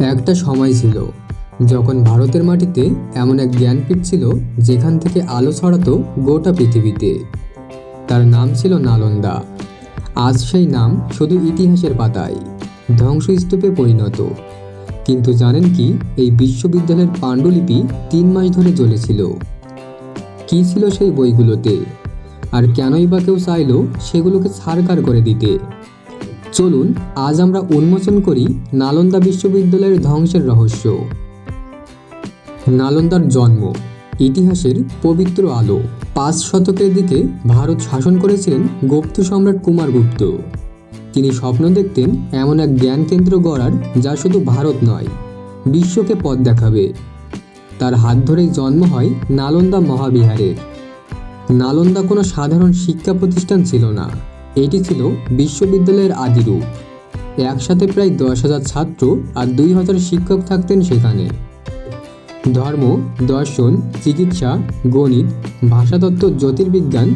একটা সময় ছিল, যখন ভারতের মাটিতে এমন এক জ্ঞানপীঠ ছিল যেখান থেকে আলো ছড়াতো গোটা পৃথিবীতে। তার নাম ছিল নালন্দা। আজ সেই নাম শুধু ইতিহাসের পাতায় ধ্বংসস্তূপে পরিণত। কিন্তু জানেন কি, এই বিশ্ববিদ্যালয়ের পাণ্ডুলিপি তিন মাস ধরে জ্বলেছিল কী ছিল সেই বইগুলোতে? আর কেনই বা কেউ চাইলো সেগুলোকে ছাড়কার করে দিতে? চলুন, আজ আমরা উন্মোচন করি নালন্দা বিশ্ববিদ্যালয়ের ধ্বংসের রহস্য। নালন্দার জন্ম, ইতিহাসের পবিত্র আলো। পাঁচ শতকের দিকে ভারত শাসন করেছিলেন গুপ্ত সম্রাট কুমারগুপ্ত তিনি স্বপ্ন দেখতেন এমন এক জ্ঞান কেন্দ্র গড়ার যা শুধু ভারত নয়, বিশ্বকে পথ দেখাবে। তার হাত ধরেই জন্ম হয় নালন্দা মহাবিহারের। নালন্দা কোনো সাধারণ শিক্ষা প্রতিষ্ঠান ছিল না। এটি ছিল বিশ্ববিদ্যালয়ের আদিরূপ একসাথে প্রায় দশ হাজার ছাত্র আর দুই হাজার শিক্ষক থাকতেন সেখানে। ধর্ম, দর্শন, চিকিৎসা, গণিত, ভাষাতত্ত্ব, জ্যোতির্বিজ্ঞান,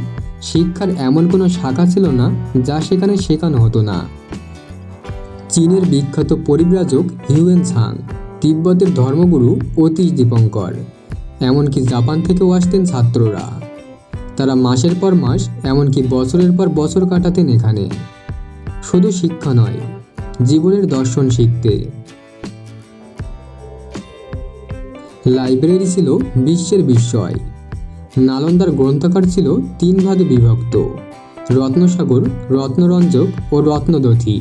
শিক্ষার এমন কোনো শাখা ছিল না যা সেখানে শেখানো হতো না। চীনের বিখ্যাত পরিব্রাজক হিউয়েন ছাং, তিব্বতের ধর্মগুরু অতীশ দীপঙ্কর, এমনকি জাপান থেকেও আসতেন ছাত্ররা। তারা মাসের পর মাস, এমনকি বছরের পর বছর কাটাতেন এখানে। শুধু শিক্ষা নয়, জীবনের দর্শন শিখতে। লাইব্রেরি ছিল বিশ্বের বিস্ময়। নালন্দার গ্রন্থাগার ছিল তিন ভাগে বিভক্ত। রত্নসাগর, রত্নরঞ্জক ও রত্নদথি।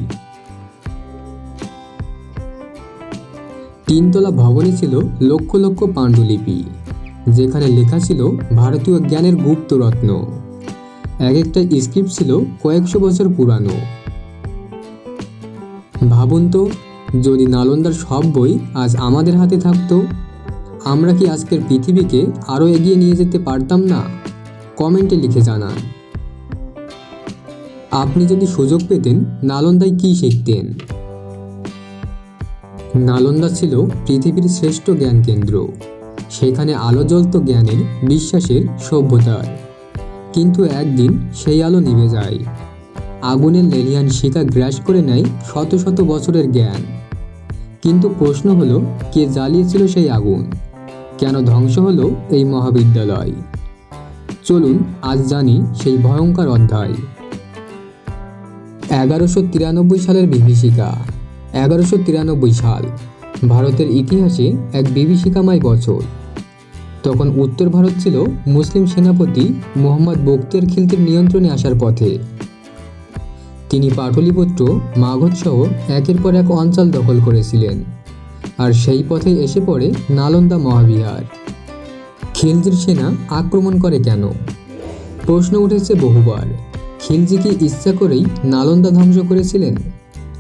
তিনতলা ভবনে ছিল লক্ষ লক্ষ পাণ্ডুলিপি। যেখানে লেখা ছিল ভারতীয় জ্ঞানের গুপ্ত রত্ন এক একটা স্ক্রিপ্ট ছিল কয়েকশো বছর পুরানো। ভাবুন তো, যদি নালন্দার সব বই আজ আমাদের হাতে থাকতো, আমরা কি আজকের পৃথিবীকে আরও এগিয়ে নিয়ে যেতে পারতাম না? কমেন্টে লিখে জানান। আপনি যদি সুযোগ পেতেন, নালন্দায় কী শিখতেন? নালন্দা ছিল পৃথিবীর শ্রেষ্ঠ জ্ঞান কেন্দ্র সেখানে আলো জ্বলত জ্ঞানের বিশ্বাসের সভ্যতার কিন্তু একদিন সেই আলো নিভে যায়। আগুনের লেলিয়ান শিকা গ্রাস করে নেয় শত শত বছরের জ্ঞান। কিন্তু প্রশ্ন হলো, কে জ্বালিয়েছিল সেই আগুন? কেন ধ্বংস হলো এই মহাবিদ্যালয়? চলুন আজ জানি সেই ভয়ঙ্কর অধ্যায়। এগারোশো তিরানব্বই সালের বিভীষিকা। এগারোশো তিরানব্বই সাল, ভারতের ইতিহাসে এক বিভীষিকাময় বছর। তখন উত্তর ভারত ছিল মুসলিম সেনাপতি মোহাম্মদ বক্তিয়ার খিলতির নিয়ন্ত্রণে আসার পথে। তিনি পাটলিপুত্র মাগধ সহ একের পর এক অঞ্চল দখল করেছিলেন। আর সেই পথে এসে পড়ে নালন্দা মহাবিহার। খিলজির সেনা আক্রমণ করে কেন? প্রশ্ন উঠেছে বহুবার, খিলজি কি ইচ্ছা করেই নালন্দা ধ্বংস করেছিলেন?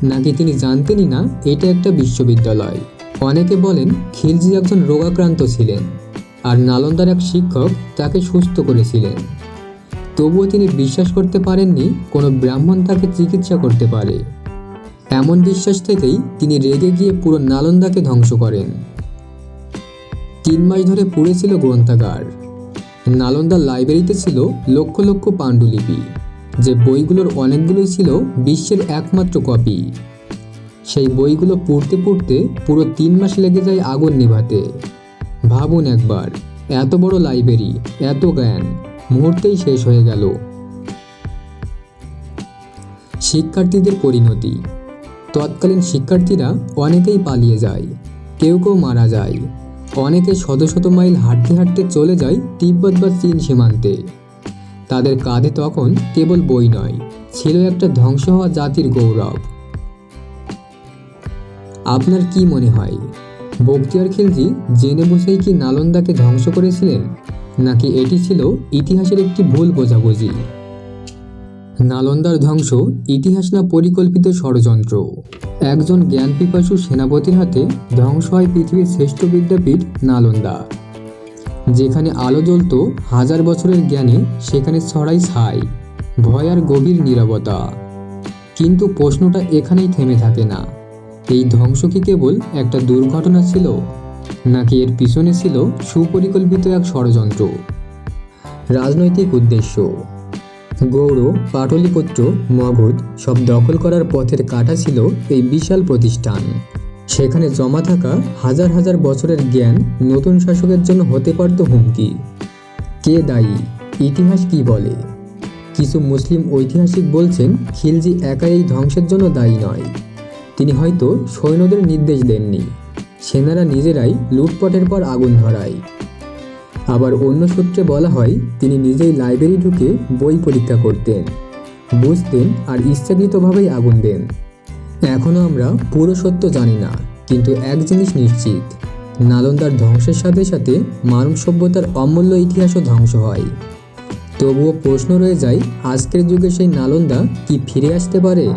নাকি তিনি জানতেনই না এটা একটা বিশ্ববিদ্যালয়? অনেকে বলেন খিলজি একজন রোগাক্রান্ত ছিলেন। আর নালন্দার এক শিক্ষক তাকে সুস্থ করেছিলেন। তবুও তিনি বিশ্বাস করতে পারেননি, কোনো ব্রাহ্মণ তাকে চিকিৎসা করতে পারে। এমন বিশ্বাস থেকেই তিনি রেগে গিয়ে পুরো নালন্দাকে ধ্বংস করেন। তিন মাস ধরে পড়েছিল গ্রন্থাগার। নালন্দা লাইব্রেরিতে ছিল লক্ষ লক্ষ পাণ্ডুলিপি, যে বইগুলোর অনেকগুলোই ছিল বিশ্বের একমাত্র কপি। সেই বইগুলো পড়তে পড়তে পুরো তিন মাস লেগে যায় আগুন নিভাতে। ভাবুন একবার, এত বড় লাইব্রেরি এত জ্ঞান, মুহূর্তেই শেষ হয়ে গেল। শিক্ষার্থীদের পরিণতি। তৎকালীন শিক্ষার্থীরা অনেকেই পালিয়ে যায়, কেউ কেউ মারা যায়। অনেকে শত শত মাইল হাঁটতে হাঁটতে চলে যায় তিব্বত বা চীন সীমান্তে। তাদের কাঁধে তখন কেবল বই নয়, ছিল একটা ধ্বংস হওয়া জাতির গৌরব। আপনার কি মনে হয়? বক্তিয়ার খিলজি জেনে বুঝেই কি নালন্দাকে ধ্বংস করেছিলেন? নাকি এটি ছিল ইতিহাসের একটি ভুল বোঝাবুঝি? নালন্দার ধ্বংস ইতিহাস না পরিকল্পিত ষড়যন্ত্র। একজন জ্ঞানপিপাসু সেনাপতির হাতে ধ্বংস হয় পৃথিবীর শ্রেষ্ঠ বিদ্যাপীঠ নালন্দা। যেখানে আলো জ্বলত হাজার বছরের জ্ঞানে, সেখানে ছড়াই ছাই, ভয় আর গভীর নীরবতা। কিন্তু প্রশ্নটা এখানেই থেমে থাকে না। এই ধ্বংস কি কেবল একটা দুর্ঘটনা ছিল, নাকি এর পিছনে ছিল সুপরিকল্পিত এক ষড়যন্ত্র? রাজনৈতিক উদ্দেশ্য। গৌড়, পাটলিপুত্র, মগধ সব দখল করার পথের কাটা ছিল এই বিশাল প্রতিষ্ঠান। সেখানে জমা থাকা হাজার হাজার বছরের জ্ঞান নতুন শাসকের জন্য হতে পারত হুমকি। কে দায়ী? ইতিহাস কি বলে? কিছু মুসলিম ঐতিহাসিক বলছেন খিলজি একাই এই ধ্বংসের জন্য দায়ী নয়। তিনি হয়তো সৈন্যদের নির্দেশ দেননি। সেনারা নিজেরাই লুটপাটের পর আগুন ধরায়। আবার অন্য সূত্রে বলা হয়, তিনি নিজেই লাইব্রেরি ঢুকে বই পরীক্ষা করতেন, বুঝতেন আর ইচ্ছাকৃতভাবেই আগুন দেন। এখনও আমরা পুরো সত্য জানি না, কিন্তু এক জিনিস নিশ্চিত, নালন্দার ধ্বংসের সাথে সাথে মানব সভ্যতার অমূল্য ইতিহাসও ধ্বংস হয়। তবুও প্রশ্ন রয়ে যায়, আজকের যুগে সেই নালন্দা কি ফিরে আসতে পারে?